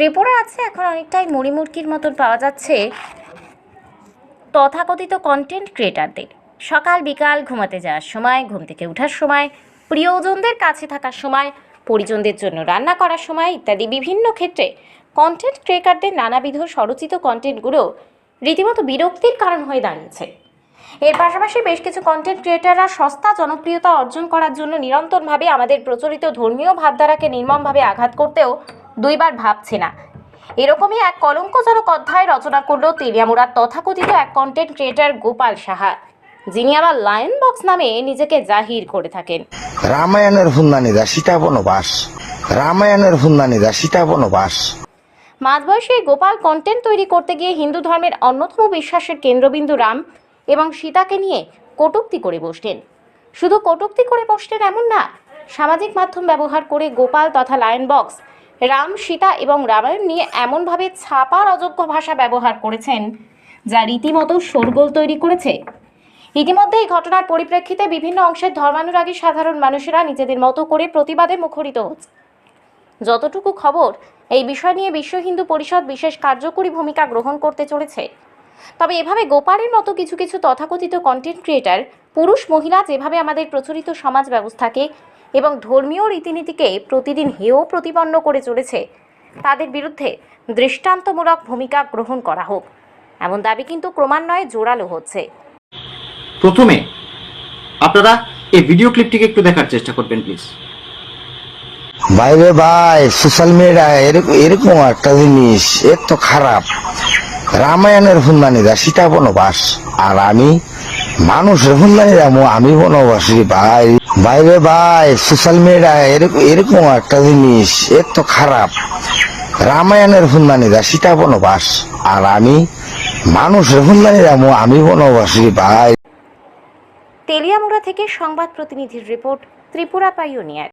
ত্রিপুরা আছে, এখন অনেকটাই মুড়িমুড়কির মতন পাওয়া যাচ্ছে তথাকথিত কন্টেন্ট ক্রিয়েটারদের সকাল, বিকাল ঘুমাতে যাওয়ার সময়, ঘুম থেকে ওঠার সময়, প্রিয়জনদের কাছে থাকার সময়, পরিজনদের জন্য রান্না করার সময় ইত্যাদি বিভিন্ন ক্ষেত্রে কন্টেন্ট ক্রিয়েটারদের নানাবিধ স্বরচিত কন্টেন্টগুলো রীতিমতো বিরক্তির কারণ হয়ে দাঁড়িয়েছে। এর পাশাপাশি বেশ কিছু কন্টেন্ট ক্রিয়েটাররা সস্তা জনপ্রিয়তা অর্জন করার জন্য নিরন্তরভাবে আমাদের প্রচলিত ধর্মীয় ভাবধারাকে নির্মমভাবে আঘাত করতেও দুইবার ভাবছে না। এরকমই এক কলঙ্কজনক অধ্যায় রচনা করল তেলিয়ামুড়ার তথাকথিত এক কন্টেন্ট ক্রিয়েটার গোপাল সাহা যিনি আবার লায়ন বক্স নামে নিজেকে জাহির করে থাকেন। রামায়ণের ফুন্দানিদা সীতাবনবাস রামায়ণের ফুন্দানিদা সীতাবনবাস মাঝবয়সে এই গোপাল কন্টেন্ট তৈরি করতে গিয়ে হিন্দু ধর্মের অন্যতম বিশ্বাসের কেন্দ্রবিন্দু রাম এবং সীতাকে নিয়ে কটূক্তি করে বসলেন। শুধু কটূক্তি করে বসলেন এমন না সামাজিক মাধ্যম ব্যবহার করে গোপাল তথা লায়ন বক্স রাম, সীতা এবং রামায়ণ নিয়ে এমনভাবে ছাপার অযোগ্য ভাষা ব্যবহার করেছেন, যা রীতিমতো শোরগোল তৈরি করেছে। ইতিমধ্যে এই ঘটনার পরিপ্রেক্ষিতে বিভিন্ন অংশের ধর্মানুরাগী সাধারণ মানুষেরা নিজেদের মতো করে প্রতিবাদে মুখরিত হচ্ছে। যতটুকু খবর, এই বিষয় নিয়ে বিশ্ব হিন্দু পরিষদ বিশেষ কার্যকরী ভূমিকা গ্রহণ করতে চলেছে। তবে এভাবে গোপালের মতো কিছু কিছু তথাকথিত কন্টেন্ট ক্রিয়েটার পুরুষ, মহিলা যেভাবে আমাদের প্রচলিত সমাজ ব্যবস্থাকে এবং ধর্মীয় রীতিনীতিকে প্রতিদিন হেয় প্রতিপন্ন করে চলেছে। তাদের বিরুদ্ধে দৃষ্টান্তমূলক ভূমিকা গ্রহণ করা হোক। এমন দাবি কিন্তু ক্রমান্বয়ে জোরালো হচ্ছে। প্রথমে আপনারা এই ভিডিও ক্লিপটিকে একটু দেখার চেষ্টা করবেন প্লিজ। বাইরে ভাই সোশ্যাল মিডিয়া এরকম এরকম একটা জিনিস এর তো খারাপ। রামায়ণের ফুন্দানিদা সীতাবনবাস আর আমি মানুষের ফুন্দানিদা আমি বনবাসী ভাই। বাইরে ভাই সোশ্যাল মিডিয়া এরকম এরকম একটা জিনিস, এর তো খারাপ। রামায়ণের ফুন্দানিদা সীতাবনবাস আর আমি মানুষের ফুন্দানিদা আমি বনবাসী, ভাই। তেলিয়ামুড়া থেকে সংবাদ প্রতিনিধির রিপোর্ট, ত্রিপুরা পাইওনিয়ার।